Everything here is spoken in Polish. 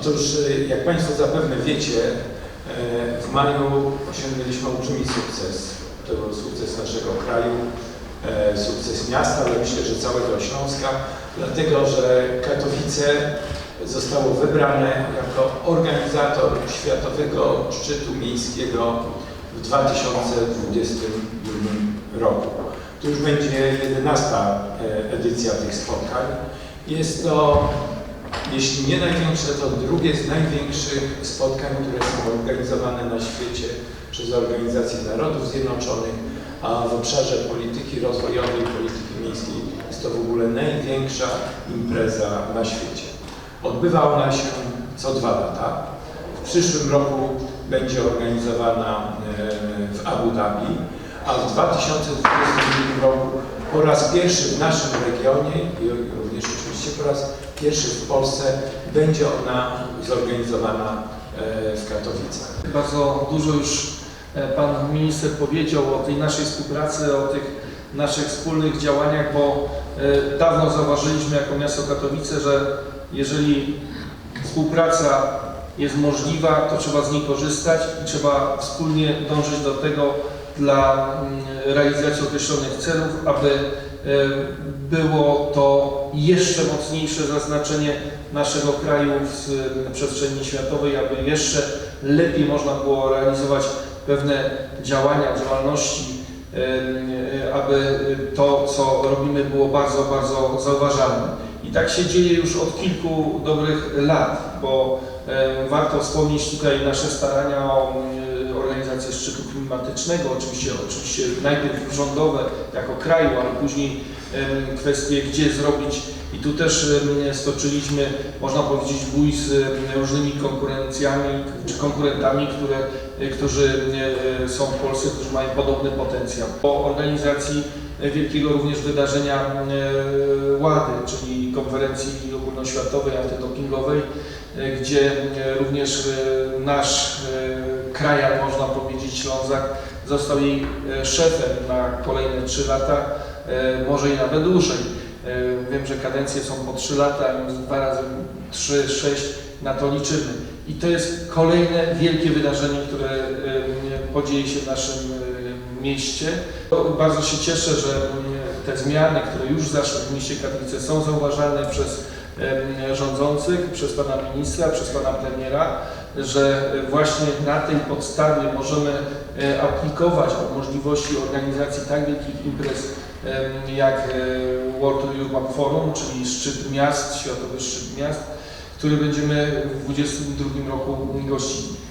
Otóż, y, jak Państwo zapewne wiecie, e, w maju osiągnęliśmy olbrzymi sukces. To był sukces naszego kraju, e, sukces miasta, ale myślę, że całego Śląska, dlatego że Katowice zostało wybrane jako organizator Światowego Szczytu Miejskiego w 2022 roku. To już będzie 11 e, edycja tych spotkań. Jest to jeśli nie największe, to drugie z największych spotkań, które są organizowane na świecie przez Organizację Narodów Zjednoczonych, a w obszarze polityki rozwojowej, polityki miejskiej jest to w ogóle największa impreza na świecie. Odbywa ona się co dwa lata. W przyszłym roku będzie organizowana e, w Abu Dhabi, a w 2022 roku po raz pierwszy w naszym regionie i również oczywiście po raz pierwszy w Polsce będzie ona zorganizowana e, w Katowicach. Bardzo dużo już e, Pan Minister powiedział o tej naszej współpracy, o tych naszych wspólnych działaniach, bo e, dawno zauważyliśmy jako miasto Katowice, że jeżeli współpraca jest możliwa, to trzeba z niej korzystać i trzeba wspólnie dążyć do tego dla mm, realizacji określonych celów, aby e, było to jeszcze mocniejsze zaznaczenie naszego kraju w e, przestrzeni światowej, aby jeszcze lepiej można było realizować pewne działania, działalności, aby to, co robimy, było bardzo, bardzo zauważalne. I tak się dzieje już od kilku dobrych lat, bo warto wspomnieć tutaj nasze starania o e, organizację szczytu klimatycznego, oczywiście, oczywiście najpierw rządowe jako kraju, ale później kwestie, gdzie zrobić. I tu też stoczyliśmy, można powiedzieć, bój z różnymi konkurencjami czy konkurentami, które, e, którzy e, są w Polsce, którzy mają podobny potencjał. Po organizacji e, wielkiego również wydarzenia WADY, czyli konferencji ogólnoświatowej antydopingowej, gdzie e, również e, nasz e, krajak, można powiedzieć, Ślązak, został jej e, szefem na kolejne 3 lata, e, może i nawet dłużej. E, Wiem, że kadencje są po 3 lata, więc dwa razy 3, 6 na to liczymy. I to jest kolejne wielkie wydarzenie, które e, podzieje się w naszym e, mieście. Bardzo się cieszę, że te zmiany, które już zaszły w mieście Katowice są zauważalne przez rządzących, przez pana ministra, przez pana premiera, że właśnie na tej podstawie możemy aplikować o możliwości organizacji tak wielkich imprez jak e, World Urban Forum, czyli szczyt miast, światowy szczyt miast, który będziemy w 2022 roku gościli.